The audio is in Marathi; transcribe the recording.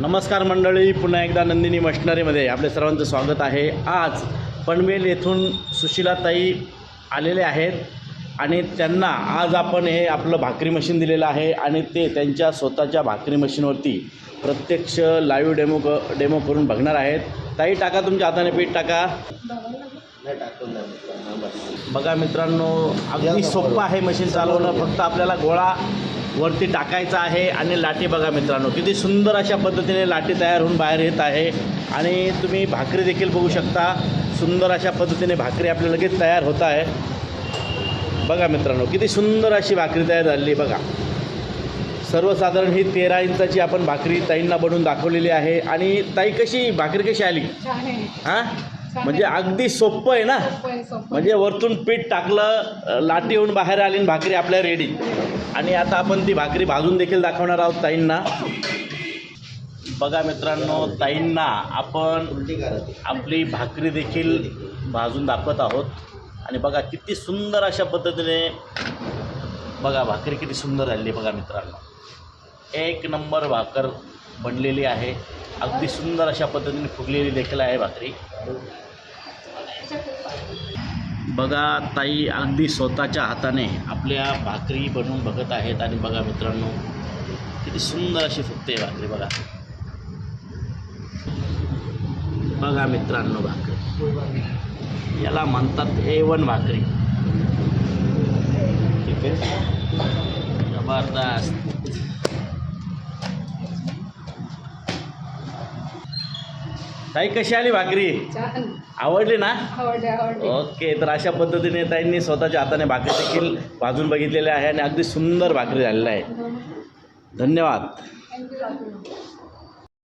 नमस्कार मंडळी पुन्हा एकदा नंदिनी मशनरीमध्ये आपले सर्वांचं स्वागत आहे. आज पनवेल येथून सुशिलाताई आलेले आहेत आणि त्यांना आज आपण हे आपलं भाकरी मशीन दिलेलं आहे आणि ते त्यांच्या स्वतःच्या भाकरी मशीनवरती प्रत्यक्ष लाईव्ह डेमो क डेमो करून बघणार आहेत. ताई टाका तुमच्या हाताने पीठ टाका. बघा मित्रांनो अगदी सोपं आहे मशीन चालवणं. फक्त आपल्याला गोळा वरती टाकायचा आहे आणि लाटी बघा मित्रांनो किती सुंदर अशा पद्धतीने लाटी तयार होऊन बाहेर येत आहे. आणि तुम्ही भाकरी देखील बघू शकता सुंदर अशा पद्धतीने भाकरी आपल्या लगेच तयार होत आहे. बघा मित्रांनो किती सुंदर अशी भाकरी तयार झालेली आहे बघा. सर्वसाधारण ही तेरा इंचाची आपण भाकरी ताईंना बनवून दाखवलेली आहे. आणि ताई कशी भाकरी कशी आली? हां? म्हणजे अगदी सोपं आहे ना. म्हणजे वरतून पीठ टाकलं लाटी येऊन बाहेर आली भाकरी आपल्या रेडी आणि आता आपण ती भाकरी भाजून देखील दाखवणार आहोत ताईंना. बघा मित्रांनो ताईंना आपण आपली भाकरी देखील भाजून दाखवत आहोत. आणि बघा किती सुंदर अशा पद्धतीने बघा भाकरी किती सुंदर झाली बघा मित्रांनो. एक नंबर भाकर बनलेली आहे. अगदी सुंदर अशा पद्धतीने फुगलेली देखील आहे भाकरी. बघा ताई अगदी स्वतःच्या हाताने आपल्या भाकरी बनवून बघत आहेत. आणि बघा मित्रांनो किती सुंदर अशी फुगते भाकरी बघा. बघा मित्रांनो भाकरी. याला म्हणतात ए वन भाकरी. ठीक आहे? जबरदस्त. ताई कशी आली भाकरी? छान. आवडली ना? आवडले आवडले. ओके तर अशा पद्धतीने ताईंनी स्वतःच्या हाताने भाकरी देखील भाजून बघितलेल्या आहे आणि अगदी सुंदर भाकरी झालेलं आहे. धन्यवाद. थँक्यू